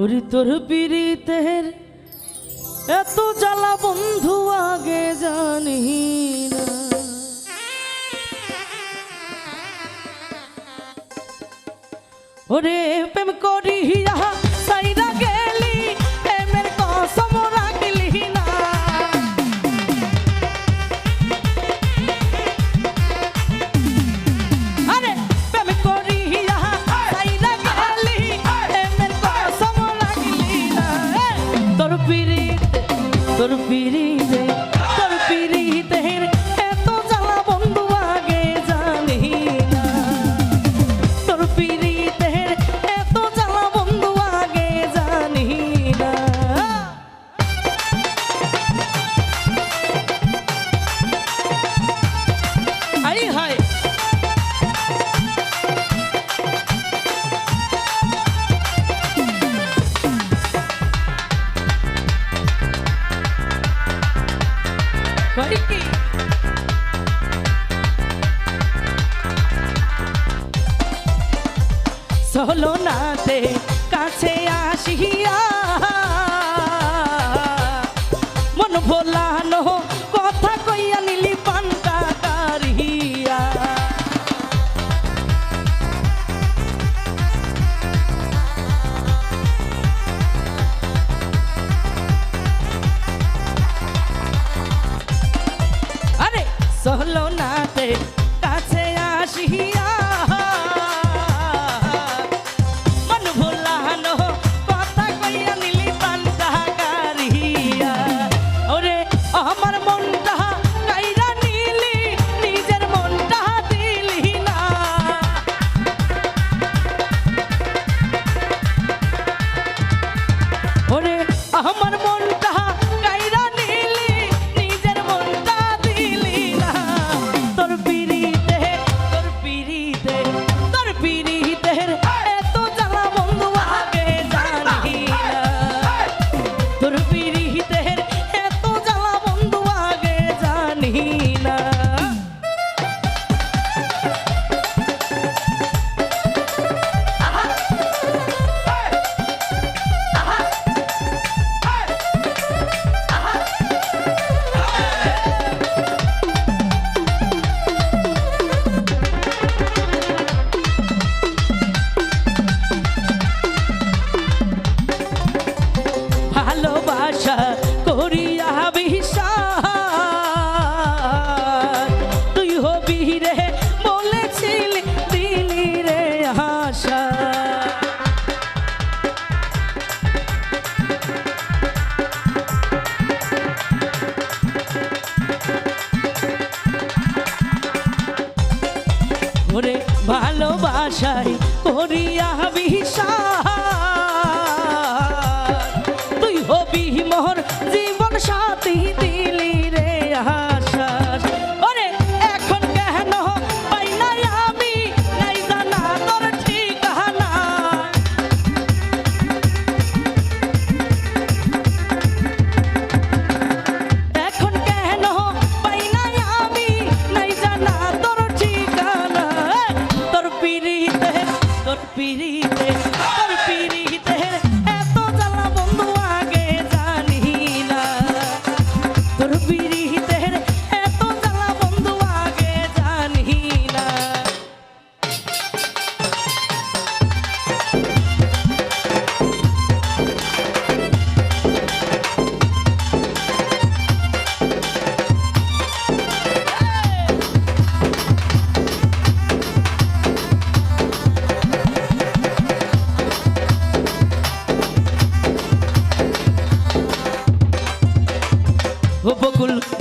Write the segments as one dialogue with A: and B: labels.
A: ওরে তোর পিড়িতের এত জ্বালা বন্ধু আগে জানি না। ওরে প্রেম করিয়া সলনাতে কাছে আসিয়া ভালোবাসায় করিয়া বিশ্বাস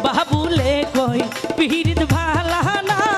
A: বাবুলে কই পীড়িত ভালা না।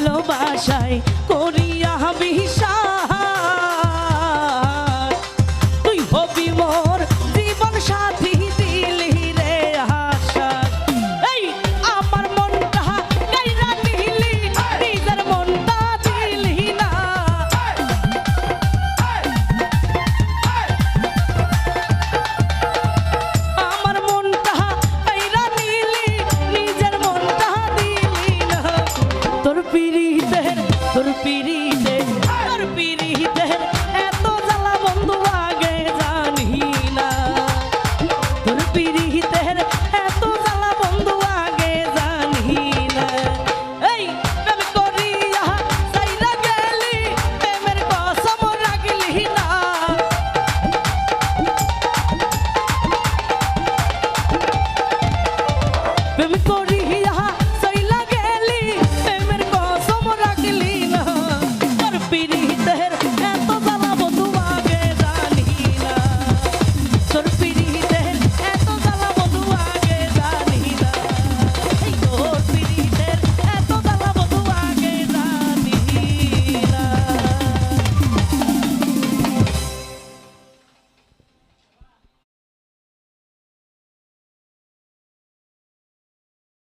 A: ভালোবাসায় করিয়া বিষা